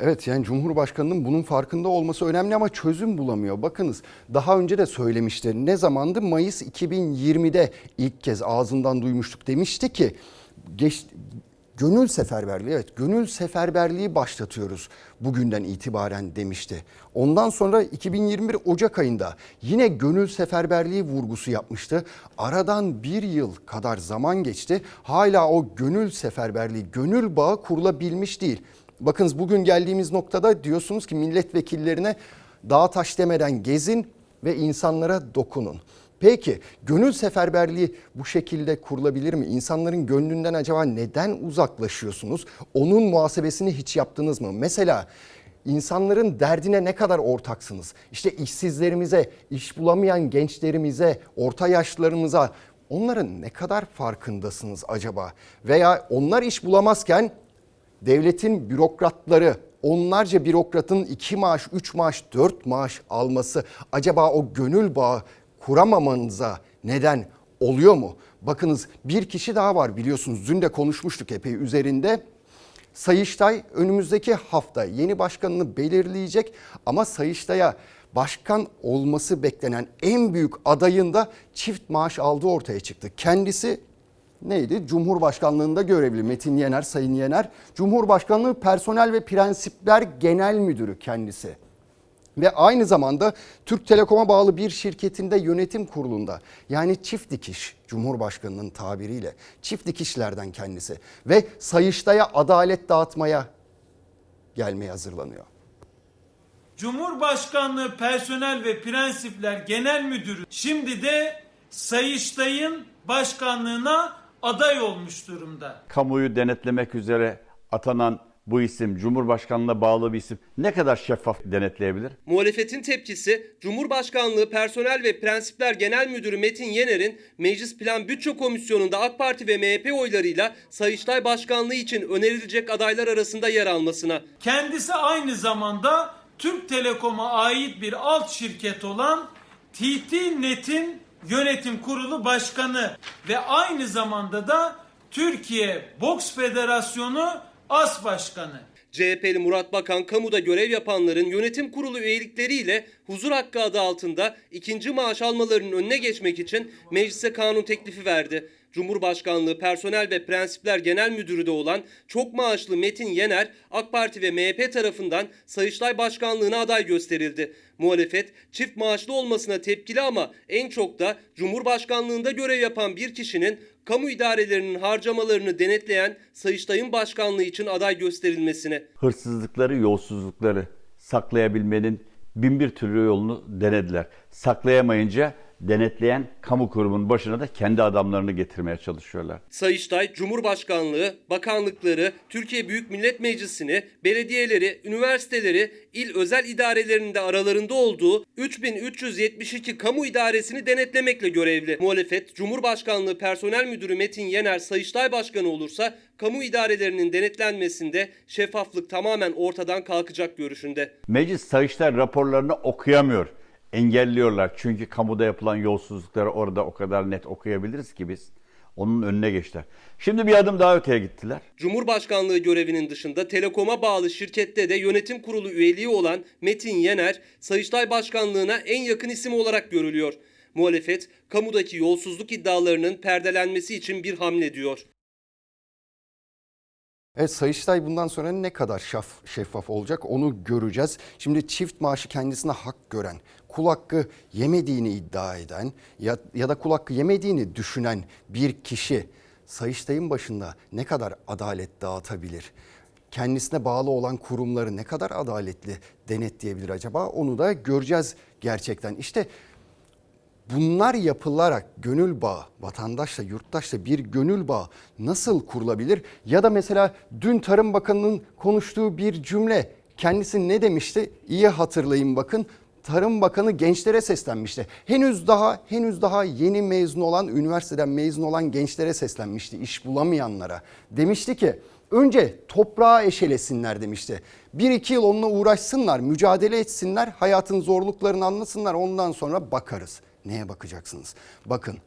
Evet yani Cumhurbaşkanı'nın bunun farkında olması önemli ama çözüm bulamıyor. Bakınız daha önce de söylemişti. Ne zamandı? Mayıs 2020'de ilk kez ağzından duymuştuk. Demişti ki geç, gönül seferberliği evet gönül seferberliği başlatıyoruz bugünden itibaren demişti. Ondan sonra 2021 Ocak ayında yine gönül seferberliği vurgusu yapmıştı. Aradan bir yıl kadar zaman geçti. Hala o gönül seferberliği, gönül bağı kurulabilmiş değil. Bakınız bugün geldiğimiz noktada diyorsunuz ki milletvekillerine dağ taş demeden gezin ve insanlara dokunun. Peki gönül seferberliği bu şekilde kurulabilir mi? İnsanların gönlünden acaba neden uzaklaşıyorsunuz? Onun muhasebesini hiç yaptınız mı? Mesela insanların derdine ne kadar ortaksınız? İşte işsizlerimize, iş bulamayan gençlerimize, orta yaşlılarımıza onların ne kadar farkındasınız acaba? Veya onlar iş bulamazken devletin bürokratları onlarca bürokratın iki maaş, üç maaş, dört maaş alması acaba o gönül bağı kuramamanıza neden oluyor mu? Bakınız bir kişi daha var biliyorsunuz dün de konuşmuştuk epey üzerinde. Sayıştay önümüzdeki hafta yeni başkanını belirleyecek ama Sayıştay'a başkan olması beklenen en büyük adayın da çift maaş aldığı ortaya çıktı. Kendisi neydi? Cumhurbaşkanlığında görevli Metin Yener, Sayın Yener. Cumhurbaşkanlığı Personel ve Prensipler Genel Müdürü kendisi. Ve aynı zamanda Türk Telekom'a bağlı bir şirketinde yönetim kurulunda yani çift dikiş Cumhurbaşkanı'nın tabiriyle çift dikişlerden kendisi ve Sayıştay'a adalet dağıtmaya gelmeye hazırlanıyor. Cumhurbaşkanlığı Personel ve Prensipler Genel Müdürü şimdi de Sayıştay'ın başkanlığına aday olmuş durumda. kamuoyu denetlemek üzere atanan bu isim Cumhurbaşkanlığına bağlı bir isim ne kadar şeffaf denetleyebilir? Muhalefetin tepkisi Cumhurbaşkanlığı Personel ve Prensipler Genel Müdürü Metin Yener'in Meclis Plan Bütçe Komisyonu'nda AK Parti ve MHP oylarıyla Sayıştay Başkanlığı için önerilecek adaylar arasında yer almasına. Kendisi aynı zamanda Türk Telekom'a ait bir alt şirket olan TT Net'in yönetim kurulu başkanı ve aynı zamanda da Türkiye Boks Federasyonu as başkanı. CHP'li Murat Bakan kamuda görev yapanların yönetim kurulu üyelikleriyle huzur hakkı adı altında ikinci maaş almalarının önüne geçmek için meclise kanun teklifi verdi. Cumhurbaşkanlığı Personel ve Prensipler Genel Müdürü de olan çok maaşlı Metin Yener AK Parti ve MHP tarafından Sayıştay Başkanlığına aday gösterildi. Muhalefet çift maaşlı olmasına tepkili ama en çok da Cumhurbaşkanlığında görev yapan bir kişinin kamu idarelerinin harcamalarını denetleyen Sayıştay'ın başkanlığı için aday gösterilmesine. Hırsızlıkları, yolsuzlukları saklayabilmenin bin bir türlü yolunu denediler. Saklayamayınca denetleyen kamu kurumunun başına da kendi adamlarını getirmeye çalışıyorlar. Sayıştay, Cumhurbaşkanlığı, bakanlıkları, Türkiye Büyük Millet Meclisi'ni, belediyeleri, üniversiteleri, il özel idarelerinin de aralarında olduğu 3372 kamu idaresini denetlemekle görevli. Muhalefet, Cumhurbaşkanlığı Personel Müdürü Metin Yener Sayıştay Başkanı olursa kamu idarelerinin denetlenmesinde şeffaflık tamamen ortadan kalkacak görüşünde. Meclis Sayıştay raporlarını okuyamıyor. Engelliyorlar. Çünkü kamuda yapılan yolsuzlukları orada o kadar net okuyabiliriz ki biz. Onun önüne geçtiler. Şimdi bir adım daha öteye gittiler. Cumhurbaşkanlığı görevinin dışında Telekom'a bağlı şirkette de yönetim kurulu üyeliği olan Metin Yener, Sayıştay Başkanlığına en yakın isim olarak görülüyor. Muhalefet, kamudaki yolsuzluk iddialarının perdelenmesi için bir hamle diyor. Evet Sayıştay bundan sonra ne kadar şaf, şeffaf olacak onu göreceğiz. Şimdi çift maaşı kendisine hak gören, kul hakkı yemediğini iddia eden ya, ya da kul hakkı yemediğini düşünen bir kişi Sayıştay'ın başında ne kadar adalet dağıtabilir? Kendisine bağlı olan kurumları ne kadar adaletli denetleyebilir acaba? Onu da göreceğiz gerçekten. İşte Bunlar yapılarak gönül bağı, vatandaşla, yurttaşla bir gönül bağı nasıl kurulabilir? Ya da mesela dün Tarım Bakanı'nın konuştuğu bir cümle kendisi ne demişti? İyi hatırlayın bakın. Tarım Bakanı gençlere seslenmişti. Henüz daha henüz daha yeni mezun olan, üniversiteden mezun olan gençlere seslenmişti iş bulamayanlara. Demişti ki önce toprağı eşelesinler demişti. Bir iki yıl onunla uğraşsınlar, mücadele etsinler, hayatın zorluklarını anlasınlar ondan sonra bakarız. Neye bakacaksınız? Bakın